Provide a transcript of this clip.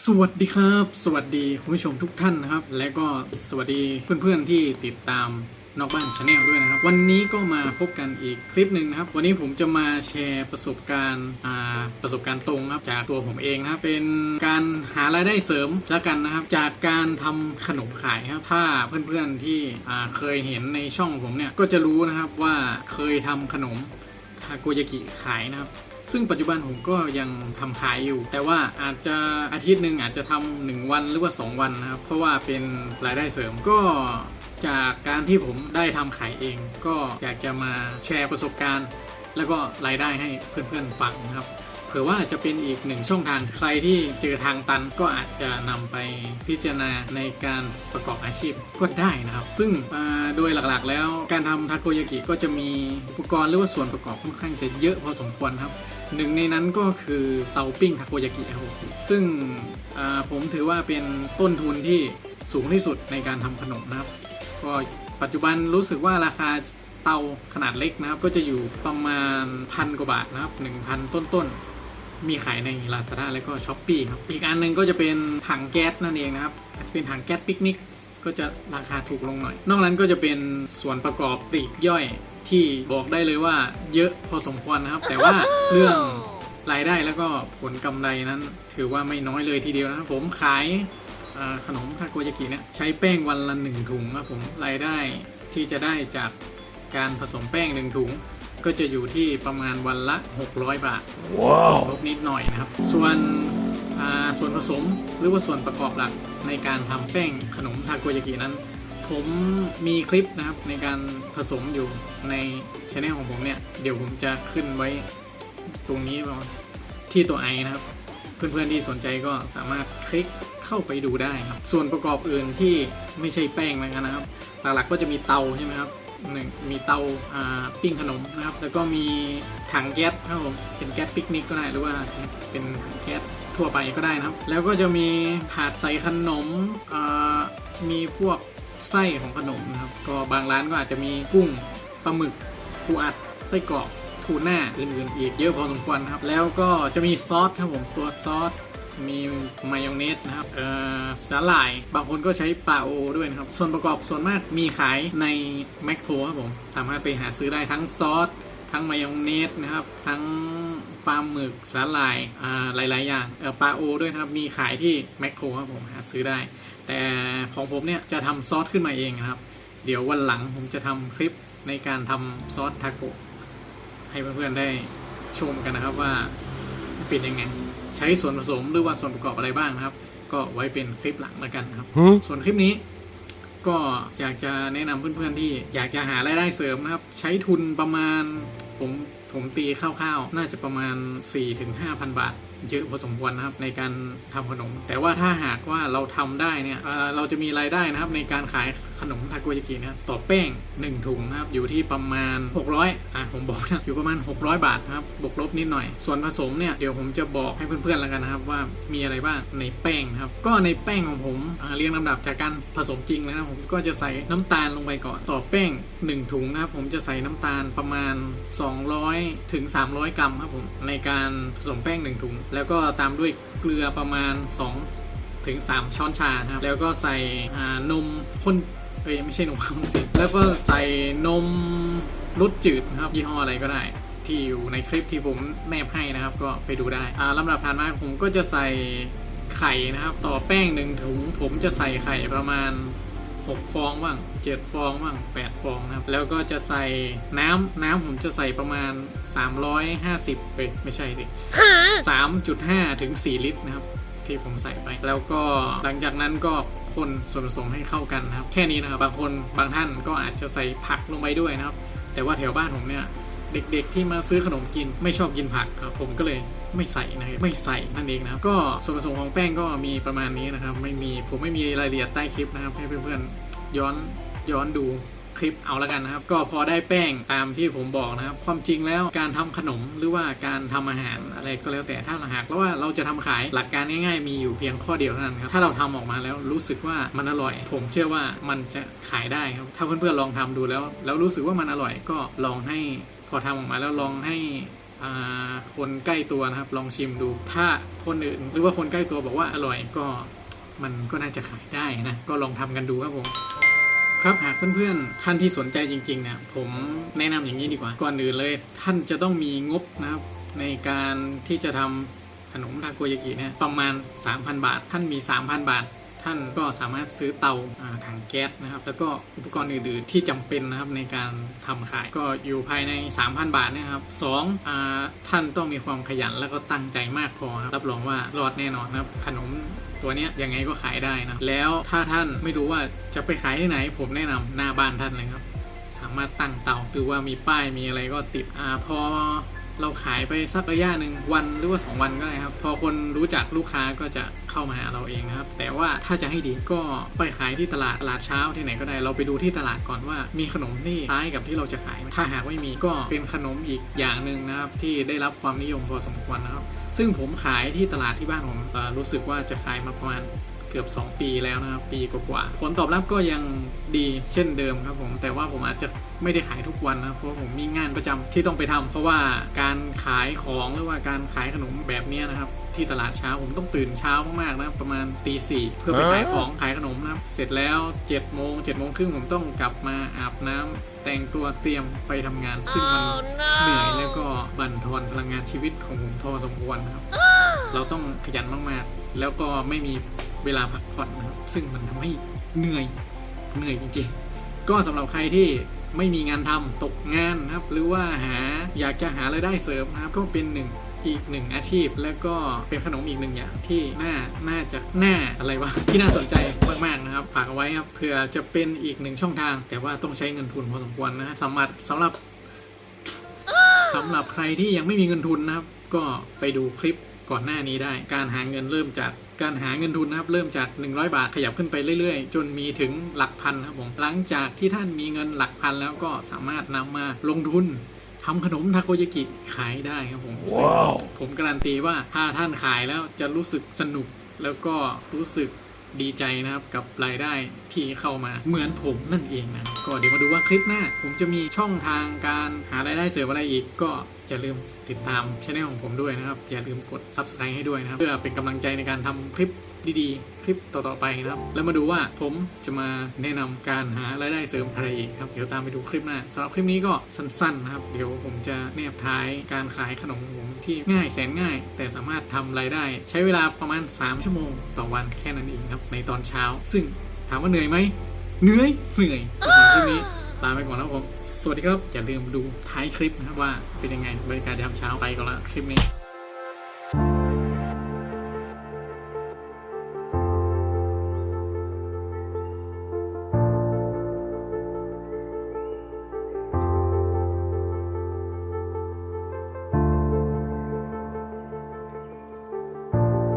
สวัสดีครับ สวัสดีคุณผู้ชมทุกท่านนะครับ และก็สวัสดีเพื่อนๆที่ติดตามนอกบ้านชาแนลด้วยนะครับ วันนี้ก็มาพบกันอีกคลิปหนึ่งนะครับ วันนี้ผมจะมาแชร์ประสบการณ์ประสบการณ์ตรงครับจากตัวผมเองนะครับเป็นการหารายได้เสริมแล้วกันนะครับ จากการทำขนมขายครับถ้าเพื่อนๆที่เคยเห็นในช่องผมเนี่ยก็จะรู้นะครับว่าเคยทำขนมทาโกยากิขายนะครับ ซึ่งปัจจุบันผมก็ยังทำขายอยู่ แต่ว่าอาจจะอาทิตย์หนึ่งอาจจะทำหนึ่งวันหรือว่า 2 วันนะครับ เพราะว่าเป็นรายได้เสริมก็จากการที่ผมได้ทำขายเอง ก็อยากจะมาแชร์ประสบการณ์ แล้วก็รายได้ให้เพื่อนๆฟังนะครับ ผื่อว่าจะเป็นอีกหนึ่งช่องทางใครที่เจอทางตันก็อาจจะนำไปพิจารณาในการประกอบอาชีพก็ได้นะครับ ซึ่งโดยหลักๆ แล้วการทำทาโกยากิก็จะมีอุปกรณ์หรือว่าส่วนประกอบค่อนข้างจะเยอะพอสมควรครับหนึ่งในนั้นก็คือเตาปิ้งทาโกยากิครับซึ่งผมถือว่าเป็นต้นทุนที่สูงที่สุดในการทำขนมนะครับ ก็ปัจจุบันรู้สึกว่าราคาเตาขนาดเล็กนะครับ ก็จะอยู่ประมาณพันกว่าบาทนะครับ1,000 ต้นๆ มีขายใน Lazada และก็ s h อ p e e ครับ อีกอันหนึ่งก็จะเป็นถังแก๊สนั่นเองนะครับอาจจะเป็นถังแก๊สปิกนิกก็จะราคาถูกลงหน่อย นอกนั้นก็จะเป็นส่วนประกอบปลีกย่อยที่บอกได้เลยว่าเยอะพอสมควรนะครับ แต่ว่าเรื่องรายได้แล้วก็ผลกำไรนั้น ถือว่าไม่น้อยเลยทีเดียวนะครับผมขายขนมทาโกยากิเนี่ยใช้แป้งวันละหนึ่งถุงครับผมรายได้ที่จะได้จากการผสมแป้งหนึ่งถุง ก็จะอยู่ที่ประมาณวันละ 600 บาทลดนิดหน่อยนะครับ ส่วนอ่าส่วนผสมหรือว่าส่วนประกอบหลักในการทำแป้งขนมทาโกยากินั้น ผมมีคลิปนะครับในการผสมอยู่ในช anel ของผมเนี่ย เดี๋ยวผมจะขึ้นไว้ตรงนี้ที่ตัวไอนะครับเพื่อนๆที่สนใจก็สามารถคลิกเข้าไปดูได้ครับ ส่วนประกอบอื่นที่ไม่ใช่แป้งแล้วกันนะครับ หลักๆก็จะมีเตาใช่ไหมครับ หนึ่งมีเตาปิ้งขนมนะครับ แล้วก็มีถังแก๊สครับผมเป็นแก๊สปิกนิกก็ได้หรือว่าเป็นแก๊สทั่วไปก็ได้นะครับ แล้วก็จะมีถาดใส่ขนมมีพวกไส้ของขนมนะครับ ก็บางร้านก็อาจจะมีกุ้งปลาหมึกปูอัดไส้กรอกทูน่าอื่นๆอีกเยอะพอสมควรครับ แล้วก็จะมีซอสครับผมตัวซอส มีมายองเนสนะครับเอ่อสาหร่าย บางคนก็ใช้ปลาโอด้วยนะครับ ส่วนประกอบส่วนมากมีขายในแมคโครครับผม สามารถไปหาซื้อได้ทั้งซอส ทั้งมายองเนสนะครับ ทั้งปลาหมึกสาหร่ายอ่าหลาย ๆ อย่างเอ่อปลาโอด้วยนะครับ มีขายที่แมคโครครับผม หาซื้อได้ แต่ของผมเนี่ยจะทำซอสขึ้นมาเองนะครับ เดี๋ยววันหลังผมจะทำคลิปในการทำซอสทาโกะให้เพื่อน ๆ ได้ชมกันนะครับว่าเป็นยังไง ใช้ส่วนผสมหรือว่าส่วนประกอบอะไรบ้างนะครับ ก็ไว้เป็นคลิปหลังแล้วกันนะครับ ส่วนคลิปนี้ ก็อยากจะแนะนำเพื่อนๆที่อยากจะหารายได้เสริมนะครับ ใช้ทุนประมาณผมผมตีคร่าวๆ น่าจะประมาณ 4-5,000 บาท เยอะพอสมควรนะครับในการทำขนม แต่ว่าถ้าหากว่าเราทำได้เนี่ยเเราจะมีรายได้นะครับในการขายขนมทาโกยากินะครับต่อแป้ง 1 ถุงนะครับอยู่ที่ประมาณ 600อะผมบอกนะอยู่ประมาณ 600 บาทนะครับบวกลบนิดหน่อย ส่วนผสมเนี่ยเดี๋ยวผมจะบอกให้เพื่อนๆแล้วกันนะครับว่ามีอะไรบ้างในแป้งครับก็ในแป้งของผมเรียงลำดับจากการผสมจริงนะครับผมก็จะใส่น้ำตาลลงไปก่อนต่อแป้ง 1 ถุงนะครับผมจะใส่น้ำตาลประมาณ 200 ถึง 300 กรัมครับผมในการผสมแป้ง 1 ถุงแล้วก็ตามด้วยเกลือประมาณ 2 ถึง 3 ช้อนชาครับ แล้วก็ใส่นมข้นเอ้ยไม่ใช่นมข้นสิแล้วก็ใส่นมรสจืดนะครับยี่ห้ออะไรก็ได้ ที่อยู่ในคลิปที่ผมแนบให้นะครับ ก็ไปดูได้อ่าลำดับถัดมาผมก็จะใส่ไข่นะครับ ต่อแป้งหนึ่งถุงผมจะใส่ไข่ประมาณ 6 ฟองบ้าง 7 ฟองบ้าง 8 ฟองนะครับ แล้วก็จะใส่น้ำน้ำผมจะใส่ประมาณ 350เอ้ยไม่ใช่สิ3.5 ถึง 4 ลิตรนะครับ ที่ผมใส่ไป แล้วก็หลังจากนั้นก็คนส่วนผสมให้เข้ากันนะครับ แค่นี้นะครับ บางคนบางท่านก็อาจจะใส่ผักลงไปด้วยนะครับ แต่ว่าแถวบ้านผมเนี่ย เด็ก ๆ ที่มาซื้อขนมกินไม่ชอบกินผักครับผมก็เลยไม่ใส่นะครับไม่ใส่นั่นเองนะครับก็ส่วนผสมของแป้งก็มีประมาณนี้นะครับ ไม่มีผมไม่มีรายละเอียดใต้คลิปนะครับ ให้เพื่อนๆย้อนย้อนดูคลิปเอาละกันนะครับ ก็พอได้แป้งตามที่ผมบอกนะครับ ความจริงแล้วการทำขนมหรือว่าการทำอาหารอะไรก็แล้วแต่ถ้าหากแล้วว่าเราจะทำขายหลักการง่ายๆ มีอยู่เพียงข้อเดียวเท่านั้นครับถ้าเราทำออกมาแล้วรู้สึกว่ามันอร่อย ผมเชื่อว่ามันจะขายได้ครับถ้าเพื่อนๆลองทำดูแล้ว แล้วรู้สึกว่ามันอร่อยก็ลองให้ อทำออกมาแล้วลองให้คนใกล้ตัวนะครับ ลองชิมดู ถ้าคนอื่น หรือว่าคนใกล้ตัวบอกว่าอร่อยก็มันก็น่าจะขายได้นะ ก็ลองทำกันดูครับผมครับหากเพื่อนๆท่านที่สนใจจริงๆเนี่ยผมแนะนำอย่างนี้ดีกว่า ก่อนอื่นเลย ท่านจะต้องมีงบนะครับในการที่จะทำขนมทาโกยากิเนี่ยประมาณ 3,000 บาท ท่านมี 3,000 บาท ท่านก็สามารถซื้อเตาถังแก๊สนะครับแล้วก็อุปกรณ์อื่นๆ ที่จำเป็นนะครับในการทำขายก็อยู่ภายใน 3,000 บาทนะครับสองท่านต้องมีความขยันแล้วก็ตั้งใจมากพอครับรับรองว่ารอดแน่นอนนะครับขนมตัวเนี้ยยังไงก็ขายได้นะแล้วถ้าท่านไม่รู้ว่าจะไปขายที่ไหน ผมแนะนำหน้าบ้านท่านเลยครับ สามารถตั้งเตาหรือว่ามีป้ายมีอะไรก็ติดอ่าพอ เราขายไปสักระยะหนึ่งวันหรือว่า 2 วันก็ได้ครับ พอคนรู้จักลูกค้าก็จะเข้ามาหาเราเองครับ แต่ว่าถ้าจะให้ดีก็ไปขายที่ตลาดตลาดเช้าที่ไหนก็ได้ เราไปดูที่ตลาดก่อนว่า มีขนมที่คล้ายกับที่เราจะขาย ถ้าหากไม่มีก็เป็นขนมอีกอย่างหนึ่งนะครับ ที่ได้รับความนิยมพอสมควรนะครับ ซึ่งผมขายที่ตลาดที่บ้านผมรู้สึกว่าจะขายมาประมาณ เกือบ 2 ปีแล้วนะครับปีกว่าๆผลตอบรับก็ยังดีเช่นเดิมครับผมแต่ว่าผมอาจจะไม่ได้ขายทุกวันนะเพราะว่าผมมีงานประจำที่ต้องไปทำเพราะว่าการขายของหรือว่าการขายขนมแบบเนี้ยนะครับที่ตลาดเช้าผมต้องตื่นเช้ามากๆนะครับประมาณตีสี่เพื่อไปขายของขายขนมนะครับเสร็จแล้ว7จ็ดโมงเจ็ดโมงครึ่งผมต้องกลับมาอาบน้ำแต่งตัวเตรียมไปทำงาน ซึ่งมันเหนื่อยแล้วก็บั่นทอนพลังงานชีวิตของผมพอสมควรนะครับ เราต้องขยันมากๆ แล้วก็ไม่มี เวลาพักผ่อนนะครับซึ่งมันทำให้เหนื่อยเหนื่อยจริงๆ ก็สำหรับใครที่ไม่มีงานทำตกงานนะครับ หรือว่าหาอยากจะหารายได้เสริมนะครับ ก็เป็นหนึ่งอีกหนึ่งอาชีพ แล้วก็เป็นขนมอีกหนึ่งอย่างที่น่าน่าจะน่าอะไรวะที่น่าสนใจมากๆนะครับ ฝากเอาไว้ครับเพื่อจะเป็นอีกหนึ่งช่องทาง แต่ว่าต้องใช้เงินทุนพอสมควรนะฮะสำหรับสำหรับสำหรับใครที่ยังไม่มีเงินทุนนะครับ ก็ไปดูคลิป ก่อนหน้านี้ได้ การหาเงินเริ่มจากการหาเงินทุนนะครับ เริ่มจาก 100 บาทขยับขึ้นไปเรื่อยๆ จนมีถึงหลักพันครับผมหลังจากที่ท่านมีเงินหลักพันแล้วก็สามารถนำมาลงทุนทำขนมทาโกยากิขายได้ครับผมซึ่งผมการันตีว่าถ้าท่านขายแล้วจะรู้สึกสนุกแล้วก็รู้สึกดีใจนะครับกับรายได้ที่เข้ามาเหมือนผมนั่นเองนะก็เดี๋ยวมาดูว่าคลิปหน้า ผมจะมีช่องทางการหารายได้เสริมอะไรอีก ก็อย่าลืมติดตามช anel ของผมด้วยนะครับ อย่าลืมกด subscribe ให้ด้วยนะครับ เพื่อเป็นกำลังใจในการทำคลิปดีๆ คลิปต่อๆไปนะครับ แล้วมาดูว่าผมจะมาแนะนำการหารายได้เสริมอะไรอีกครับ เดี๋ยวตามไปดูคลิปหน้าสำหรับคลิปนี้ก็สั้นๆนะครับ เดี๋ยวผมจะแนบท้ายการขายขนมของผมที่ง่ายแสนง่าย แต่สามารถทำรายได้ ใช้เวลาประมาณ 3 ชั่วโมง ต่อวันแค่นั้นเองครับในตอนเช้า ซึ่งถามว่าเหนื่อยไหม เหนื่อยเหนื่อยสำหรับคลิปนี้ลาไปก่อนแล้วผม สวัสดีครับ อย่าลืมดูท้ายคลิปนะครับว่าเป็นยังไงบรรยากาศยามเช้าไปก่อนละคลิปนี้